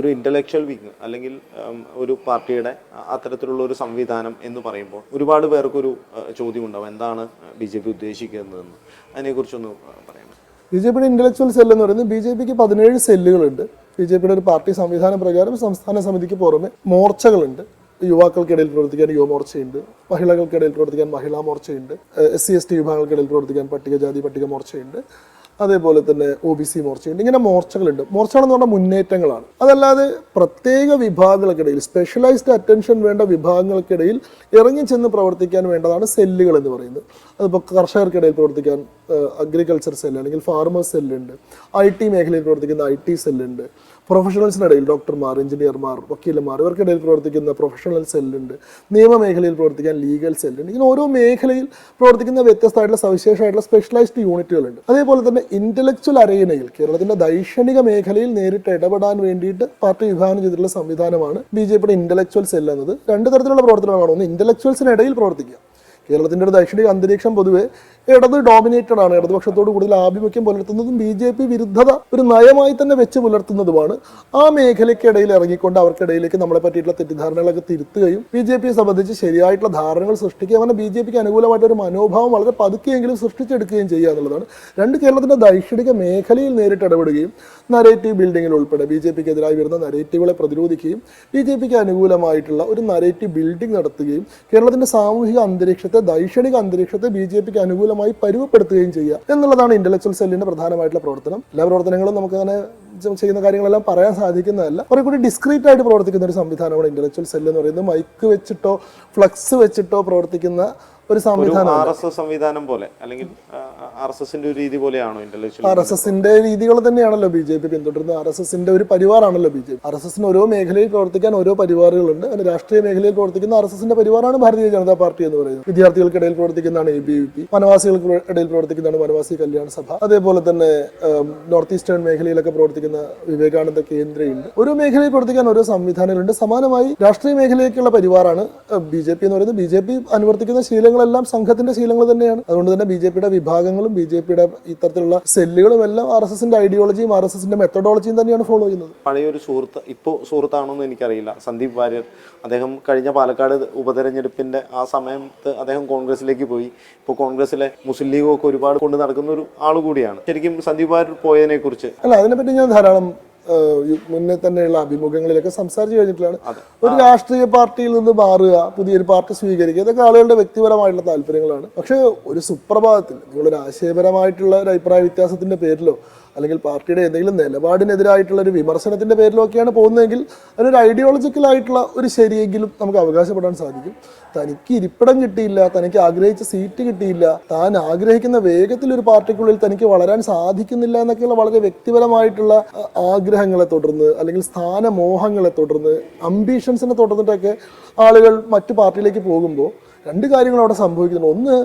ഒരു intellectual wing അല്ലെങ്കിൽ ഒരു പാർട്ടിയുടെ അത്തരത്തിലുള്ള ഒരു സംവിധാനം എന്ന് പറയുമ്പോൾ ഒരുപാട് പേർക്കൊരു ചോദ്യം ഉണ്ടാവും എന്താണ് ബി ജെ പി ഉദ്ദേശിക്കുന്നതെന്ന്. അതിനെക്കുറിച്ചൊന്ന് പറയാം ബി ജെ പിയുടെ ഇന്റലക്ച്വൽ സെൽ എന്ന് പറയുന്നത് ബി ജെ പിക്ക് പതിനേഴ് സെല്ലുകളുണ്ട് ബി ജെ പിയുടെ ഒരു പാർട്ടി സംവിധാന പ്രകാരം സംസ്ഥാന സമിതിക്ക് പുറമെ മോർച്ചകളുണ്ട്. യുവാക്കൾക്കിടയിൽ പ്രവർത്തിക്കാൻ യുവമോർച്ചയുണ്ട്. മഹിളകൾക്കിടയിൽ പ്രവർത്തിക്കാൻ മഹിളാ മോർച്ചയുണ്ട് എസ് സി എസ് ടി വിഭാഗങ്ങൾക്കിടയിൽ പ്രവർത്തിക്കാൻ പട്ടികജാതി പട്ടിക മോർച്ചയുണ്ട് അതേപോലെ തന്നെ ഒ ബി സി മോർച്ചയുണ്ട്. ഇങ്ങനെ മോർച്ചകളുണ്ട്. മോർച്ചകൾ എന്ന് പറഞ്ഞാൽ മുന്നേറ്റങ്ങളാണ്. അതല്ലാതെ പ്രത്യേക വിഭാഗങ്ങൾക്കിടയിൽ സ്പെഷ്യലൈസ്ഡ് അറ്റൻഷൻ വേണ്ട വിഭാഗങ്ങൾക്കിടയിൽ ഇറങ്ങി ഇറങ്ങിച്ചെന്ന് പ്രവർത്തിക്കാൻ വേണ്ടതാണ് സെല്ലുകൾ എന്ന് പറയുന്നത്. അതിപ്പോൾ കർഷകർക്കിടയിൽ പ്രവർത്തിക്കാൻ അഗ്രികൾച്ചർ സെല്ല് അല്ലെങ്കിൽ ഫാർമേഴ്സ് സെല്ലുണ്ട് ഐ ടി മേഖലയിൽ പ്രവർത്തിക്കുന്ന ഐ ടി സെല്ലുണ്ട് പ്രൊഫഷണൽസിനിടയിൽ ഡോക്ടർമാർ എഞ്ചിനീയർമാർ വക്കീലന്മാർ ഇവർക്കിടയിൽ പ്രവർത്തിക്കുന്ന പ്രൊഫഷണൽ സെല്ലുണ്ട് നിയമമേഖലയിൽ പ്രവർത്തിക്കാൻ ലീഗൽ സെല്ലുണ്ട് ഇങ്ങനെ ഓരോ മേഖലയിൽ പ്രവർത്തിക്കുന്ന വ്യത്യസ്തമായിട്ടുള്ള സവിശേഷമായിട്ടുള്ള സ്പെഷ്യലൈസ്ഡ് യൂണിറ്റുകളുണ്ട് അതേപോലെ തന്നെ ഇന്റലക്ച്വൽ അരയിനയിൽ കേരളത്തിന്റെ ദൈക്ഷണിക മേഖലയിൽ നേരിട്ട് ഇടപെടാൻ വേണ്ടിയിട്ട് പാർട്ടി വിഭാവനം ചെയ്തിട്ടുള്ള സംവിധാനമാണ് ബി ജെ പിയുടെ ഇന്റലക്ച്വൽ സെൽ എന്നത്. രണ്ട് തരത്തിലുള്ള പ്രവർത്തനങ്ങളാണ് ഒന്ന് ഇന്റലക്ച്വൽസിനിടയിൽ പ്രവർത്തിക്കുക. കേരളത്തിന്റെ ഒരു ദൈക്ഷണിക അന്തരീക്ഷം പൊതുവെ ഇടത് ഡോമിനേറ്റഡ് ആണ്. ഇടതുപക്ഷത്തോട് കൂടുതൽ ആഭിമുഖ്യം പുലർത്തുന്നതും ബി ജെ പി വിരുദ്ധത ഒരു നയമായി തന്നെ വെച്ച് പുലർത്തുന്നതുമാണ്. ആ മേഖലയ്ക്കിടയിൽ ഇറങ്ങിക്കൊണ്ട് അവർക്കിടയിലേക്ക് നമ്മളെ പറ്റിയിട്ടുള്ള തെറ്റിദ്ധാരണകളൊക്കെ തിരുത്തുകയും ബി ജെ പിയെ സംബന്ധിച്ച് ശരിയായിട്ടുള്ള ധാരണകൾ സൃഷ്ടിക്കുകയും അങ്ങനെ ബി ജെ പിക്ക് അനുകൂലമായിട്ട് ഒരു മനോഭാവം വളരെ പതുക്കെയെങ്കിലും സൃഷ്ടിച്ചെടുക്കുകയും ചെയ്യുക എന്നുള്ളതാണ്. രണ്ട് കേരളത്തിന്റെ ദൈക്ഷണിക മേഖലയിൽ നേരിട്ട് ഇടപെടുകയും നരേറ്റീവ് ബിൽഡിങ്ങിൽ ഉൾപ്പെടെ ബി ജെ പിക്ക് എതിരായി വരുന്ന നരേറ്റീവുകളെ പ്രതിരോധിക്കുകയും ബി ജെ പിക്ക് അനുകൂലമായിട്ടുള്ള ഒരു നരേറ്റീവ് ബിൽഡിംഗ് നടത്തുകയും കേരളത്തിന്റെ സാമൂഹിക അന്തരീക്ഷത്തെ ദൈക്ഷണിക അന്തരീക്ഷത്തെ ബി ജെ പിക്ക് അനുകൂലമായി പരുവപ്പെടുത്തുകയും ചെയ്യുക എന്നുള്ളതാണ് ഇന്റലക്ച്വൽ സെല്ലിന്റെ പ്രധാനമായിട്ടുള്ള പ്രവർത്തനം. എല്ലാ പ്രവർത്തനങ്ങളും നമുക്ക് അങ്ങനെ ചെയ്യുന്ന കാര്യങ്ങളെല്ലാം പറയാൻ സാധിക്കുന്നതല്ല. കുറെ കൂടി ഡിസ്ക്രീറ്റ് ആയിട്ട് പ്രവർത്തിക്കുന്ന ഒരു സംവിധാനമാണ് ഇന്റലക്ച്വൽ സെല്ല് എന്ന് പറയുന്നത്. മൈക്ക് വെച്ചിട്ടോ ഫ്ലക്സ് വെച്ചിട്ടോ പ്രവർത്തിക്കുന്ന ഒരു സംവിധാനം ആർ എസ് എസ് സംവിധാനം പോലെ അല്ലെങ്കിൽ ആർ എസ് എസിന്റെ ഒരു രീതി പോലെയാണോ ആർ എസ് എസിന്റെ രീതികൾ തന്നെയാണല്ലോ ബി ജെ പി പിന്തുടരുന്നത്. ആർ എസ് എസിന്റെ ഒരു പരിവാറാണല്ലോ B J P. R S എസിന് ഓരോ മേഖലയിൽ പ്രവർത്തിക്കാൻ ഓരോ പരിവാറുകളുണ്ട്. അതിന് രാഷ്ട്രീയ മേഖലയിൽ പ്രവർത്തിക്കുന്ന ആർ എസ് എസിന്റെ പരിവാറാണ് ഭാരതീയ ജനതാ പാർട്ടി എന്ന് പറയുന്നത്. വിദ്യാർത്ഥികൾക്കിടയിൽ പ്രവർത്തിക്കുന്നതാണ് എ ബി വി പി വനവാസികൾക്ക് ഇടയിൽ പ്രവർത്തിക്കുന്നതാണ് വനവാസി കല്യാണ സഭ. അതേപോലെ തന്നെ നോർത്ത് ഈസ്റ്റേൺ മേഖലയിലൊക്കെ പ്രവർത്തിക്കുന്ന വിവേകാനന്ദ കേന്ദ്രയുണ്ട്. ഓരോ മേഖലയിൽ പ്രവർത്തിക്കാൻ ഓരോ സംവിധാനങ്ങളുണ്ട്. സമാനമായി രാഷ്ട്രീയ മേഖലയിലേക്കുള്ള പരിവാറാണ് ബി ജെ പി എന്ന് പറയുന്നത്. ബി ജെ പി അനുവർത്തിക്കുന്ന ശീലങ്ങളെല്ലാം സംഘത്തിന്റെ ശീലങ്ങൾ തന്നെയാണ്. അതുകൊണ്ട് തന്നെ ബി ജെ പിയുടെ വിഭാഗങ്ങളും ബി ജെ പിയുടെ ഇത്തരത്തിലുള്ള സെല്ലുകളും എല്ലാം ആർ എസ് എസിന്റെ ഐഡിയോളജിയും ആർ എസ് എസിന്റെ മെത്തഡോളജിയും തന്നെയാണ് ഫോളോ ചെയ്യുന്നത്. പഴയൊരു സുഹൃത്ത് ഇപ്പോൾ സുഹൃത്താണോ എന്ന് എനിക്കറിയില്ല. സന്ദീപ് വാര്യർ. അദ്ദേഹം കഴിഞ്ഞ പാലക്കാട് ഉപതെരഞ്ഞെടുപ്പിന്റെ ആ സമയത്ത് അദ്ദേഹം കോൺഗ്രസിലേക്ക് പോയി. ഇപ്പോൾ കോൺഗ്രസിലെ മുസ്ലിം ലീഗും ഒക്കെ ഒരുപാട് കൊണ്ട് നടക്കുന്ന ഒരു ആൾ കൂടിയാണ്. ശരിക്കും സന്ദീപ് വാര്യർ പോയതിനെ കുറിച്ച് അല്ല അതിനെപ്പറ്റി ഞാൻ ധാരാളം മുന്നേ തന്നെയുള്ള അഭിമുഖങ്ങളിലൊക്കെ സംസാരിച്ചു കഴിഞ്ഞിട്ടുള്ളതാണ് ഒരു രാഷ്ട്രീയ പാർട്ടിയിൽ നിന്ന് മാറുക പുതിയൊരു പാർട്ടി സ്വീകരിക്കുക ഇതൊക്കെ ആളുകളുടെ വ്യക്തിപരമായിട്ടുള്ള താല്പര്യങ്ങളാണ്. പക്ഷേ ഒരു സുപ്രഭാതത്തിൽ നിങ്ങളൊരു ആശയപരമായിട്ടുള്ള ഒരു അഭിപ്രായ വ്യത്യാസത്തിന്റെ പേരിലോ അല്ലെങ്കിൽ പാർട്ടിയുടെ എന്തെങ്കിലും നിലപാടിനെതിരായിട്ടുള്ള ഒരു വിമർശനത്തിന്റെ പേരിലൊക്കെയാണ് പോകുന്നതെങ്കിൽ അതിനൊരു ഐഡിയോളജിക്കലായിട്ടുള്ള ഒരു ശരിയെങ്കിലും നമുക്ക് അവകാശപ്പെടാൻ സാധിക്കും. തനിക്ക് ഇരിപ്പിടം കിട്ടിയില്ല തനിക്ക് ആഗ്രഹിച്ച സീറ്റ് കിട്ടിയില്ല താൻ ആഗ്രഹിക്കുന്ന വേഗത്തിൽ ഒരു പാർട്ടിക്കുള്ളിൽ തനിക്ക് വളരാൻ സാധിക്കുന്നില്ല എന്നൊക്കെയുള്ള വളരെ വ്യക്തിപരമായിട്ടുള്ള ആഗ്രഹങ്ങളെ തുടർന്ന് അല്ലെങ്കിൽ സ്ഥാനമോഹങ്ങളെ തുടർന്ന് അംബീഷൻസിനെ തുടർന്നിട്ടൊക്കെ ആളുകൾ മറ്റു പാർട്ടിയിലേക്ക് പോകുമ്പോൾ രണ്ട് കാര്യങ്ങൾ അവിടെ സംഭവിക്കുന്നുണ്ട്. ഒന്ന്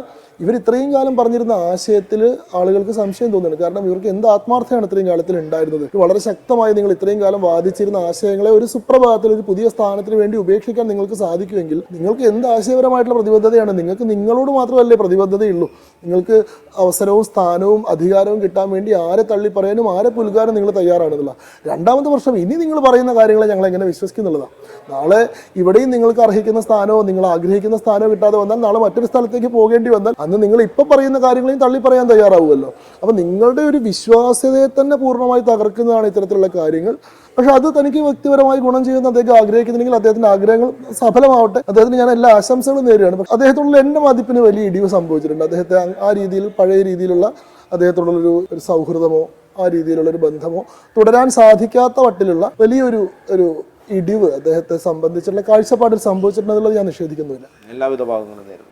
ഇവർ ഇത്രയും കാലം പറഞ്ഞിരുന്ന ആശയത്തിൽ ആളുകൾക്ക് സംശയം തോന്നുന്നുണ്ട് കാരണം ഇവർക്ക് എന്ത് ആത്മാർത്ഥമാണ് ഇത്രയും കാലത്തിൽ ഉണ്ടായിരുന്നത്? വളരെ ശക്തമായി നിങ്ങൾ ഇത്രയും കാലം വാദിച്ചിരുന്ന ആശയങ്ങളെ ഒരു സുപ്രഭാതത്തിൽ ഒരു പുതിയ സ്ഥാനത്തിന് വേണ്ടി ഉപേക്ഷിക്കാൻ നിങ്ങൾക്ക് സാധിക്കുമെങ്കിൽ നിങ്ങൾക്ക് എന്ത് ആശയപരമായിട്ടുള്ള പ്രതിബദ്ധതയാണ്? നിങ്ങൾക്ക് നിങ്ങളോട് മാത്രമല്ലേ പ്രതിബദ്ധതയുള്ളൂ. നിങ്ങൾക്ക് അവസരവും സ്ഥാനവും അധികാരവും കിട്ടാൻ വേണ്ടി ആരെ തള്ളി പറയാനും ആരെ പുൽകാനും നിങ്ങൾ തയ്യാറാണെന്നുള്ള രണ്ടാമത്തെ വർഷം ഇനി നിങ്ങൾ പറയുന്ന കാര്യങ്ങളെ ഞങ്ങൾ എങ്ങനെ വിശ്വസിക്കുന്നുള്ളതാണ്. നാളെ ഇവിടെയും നിങ്ങൾക്ക് അർഹിക്കുന്ന സ്ഥാനമോ നിങ്ങൾ ആഗ്രഹിക്കുന്ന സ്ഥാനമോ കിട്ടാതെ വന്നാൽ നാളെ മറ്റൊരു സ്ഥലത്തേക്ക് പോകേണ്ടി വന്നാൽ അന്ന് നിങ്ങൾ ഇപ്പൊ പറയുന്ന കാര്യങ്ങളെയും തള്ളി പറയാൻ തയ്യാറാവുമല്ലോ. അപ്പൊ നിങ്ങളുടെ ഒരു വിശ്വാസ്യതയെ തന്നെ പൂർണമായി തകർക്കുന്നതാണ് ഇത്തരത്തിലുള്ള കാര്യങ്ങൾ. പക്ഷെ അത് തനിക്ക് വ്യക്തിപരമായി ഗുണം ചെയ്യുന്ന അദ്ദേഹം ആഗ്രഹിക്കുന്നുണ്ടെങ്കിൽ അദ്ദേഹത്തിന്റെ ആഗ്രഹങ്ങൾ സഫലമാവട്ടെ. അദ്ദേഹത്തിന് ഞാൻ എല്ലാ ആശംസകളും നേരുകയാണ്. പക്ഷെ അദ്ദേഹത്തോടുള്ള എന്റെ മതിപ്പിന് വലിയ ഇടിവ് സംഭവിച്ചിട്ടുണ്ട്. അദ്ദേഹത്തെ ആ- രീതിയിൽ പഴയ രീതിയിലുള്ള അദ്ദേഹത്തോടുള്ളൊരു ഒരു സൗഹൃദമോ ആ രീതിയിലുള്ള ഒരു ബന്ധമോ തുടരാൻ സാധിക്കാത്ത വട്ടിലുള്ള വലിയൊരു ഒരു ഇടിവ് അദ്ദേഹത്തെ സംബന്ധിച്ചുള്ള കാഴ്ചപ്പാടിൽ സംഭവിച്ചിട്ടുണ്ടെന്നുള്ളത് ഞാൻ നിഷേധിക്കുന്നില്ല എല്ലാവിധ ഭാഗങ്ങളും നേരുന്നു.